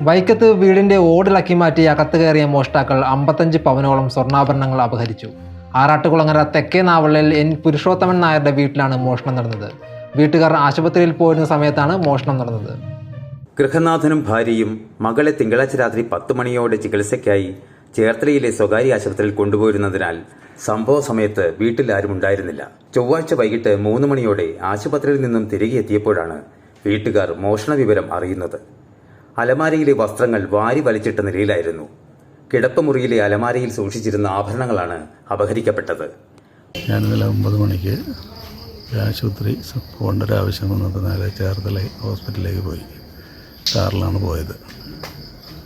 വൈക്കത്ത് വീടിന്റെ ഓടിളക്കി മാറ്റി അകത്ത് കയറിയ മോഷ്ടാക്കൾ അമ്പത്തഞ്ച് പവനോളം സ്വർണാഭരണങ്ങൾ അപഹരിച്ചു. ആറാട്ടുകുളങ്ങര തെക്കേ നാവളിൽ എൻ പുരുഷോത്തമൻ നായരുടെ വീട്ടിലാണ് മോഷണം നടന്നത്. വീട്ടുകാർ ആശുപത്രിയിൽ പോയിരുന്ന സമയത്താണ് മോഷണം നടന്നത്. ഗൃഹനാഥനും ഭാര്യയും മകളെ തിങ്കളാഴ്ച രാത്രി പത്ത് മണിയോടെ ചികിത്സയ്ക്കായി ചേർത്തലയിലെ സ്വകാര്യ ആശുപത്രിയിൽ കൊണ്ടുപോയിരുന്നതിനാൽ സംഭവ സമയത്ത് വീട്ടിൽ ആരും ഉണ്ടായിരുന്നില്ല. ചൊവ്വാഴ്ച വൈകിട്ട് മൂന്ന് മണിയോടെ ആശുപത്രിയിൽ നിന്നും തിരികെ എത്തിയപ്പോഴാണ് വീട്ടുകാർ മോഷണ വിവരം അറിയുന്നത്. അലമാരയിലെ വസ്ത്രങ്ങൾ വാരി വലിച്ചിട്ട നിലയിലായിരുന്നു. കിടപ്പുമുറിയിലെ അലമാരയിൽ സൂക്ഷിച്ചിരുന്ന ആഭരണങ്ങളാണ് അപഹരിക്കപ്പെട്ടത്. ഞാൻ ഇന്നലെ ഒമ്പത് മണിക്ക് ആശുപത്രി പോകേണ്ട ഒരു ആവശ്യം വന്നപ്പോൾ നേരെ ചേർത്തല ഹോസ്പിറ്റലിലേക്ക് പോയി. കാറിലാണ് പോയത്.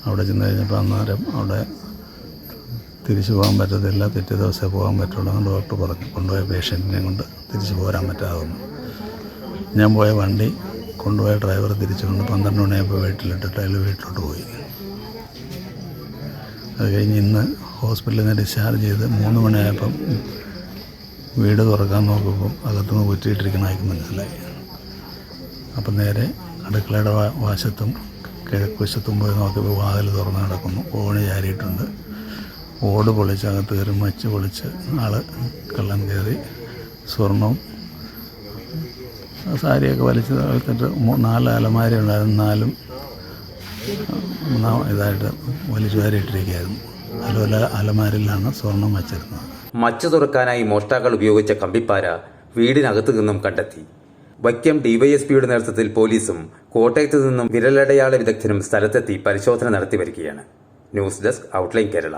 അവിടെ ചെന്ന് കഴിഞ്ഞപ്പോൾ അന്നേരം അവിടെ തിരിച്ചു പോകാൻ പറ്റത്തില്ല തെറ്റേ ദിവസമേ പോകാൻ പറ്റുള്ളൂ എന്ന് ഡോക്ടർ പറഞ്ഞു. കൊണ്ടുപോയ പേഷ്യന്റിനെ കൊണ്ട് തിരിച്ചു പോരാൻ പറ്റാതെ ഞാൻ പോയ വണ്ടി കൊണ്ടുപോയ ഡ്രൈവർ തിരിച്ചുകൊണ്ട് പന്ത്രണ്ട് മണിയായപ്പോൾ വീട്ടിലിട്ടിട്ട് അയാൾ വീട്ടിലോട്ട് പോയി. അത് കഴിഞ്ഞ് ഇന്ന് ഹോസ്പിറ്റലിൽ നിന്ന് ഡിസ്ചാർജ് ചെയ്ത് മൂന്ന് മണിയായപ്പം വീട് തുറക്കാൻ നോക്കുമ്പോൾ അകത്തുനിന്ന് കുറ്റിയിട്ടിരിക്കണമായിരിക്കും മനസ്സിലായി. അപ്പം നേരെ അടുക്കളയുടെ വാശത്തും കിഴക്കുവശത്തും പോയി നോക്കിയപ്പോൾ വാതിൽ തുറന്ന് കിടക്കുന്നു. ഓണി ചാരിയിട്ടുണ്ട്. ഓട് പൊളിച്ച് അകത്ത് കയറി മച്ച് പൊളിച്ച് ആൾ കള്ളൻ കയറി സ്വർണവും സാരിയൊക്കെ വലിച്ച് തകർത്തിട്ട് നാല് അലമാര ഉണ്ടായിരുന്നു. നാലും ഇതായിട്ട് വലിച്ചു വാരിയിട്ടിരിക്കുകയായിരുന്നു അതുപോലെ അലമാരിലാണ് സ്വർണം വച്ചിരുന്നത്. മച്ച തുറക്കാനായി മോഷ്ടാക്കൾ ഉപയോഗിച്ച കമ്പിപ്പാര വീടിനകത്തു നിന്നും കണ്ടെത്തി. വൈക്കം ഡിവൈഎസ്പിയുടെ നേതൃത്വത്തിൽ പോലീസും കോട്ടയത്ത് നിന്നും വിരലടയാള വിദഗ്ധരും സ്ഥലത്തെത്തി പരിശോധന നടത്തി വരികയാണ്. News desk outline Kerala.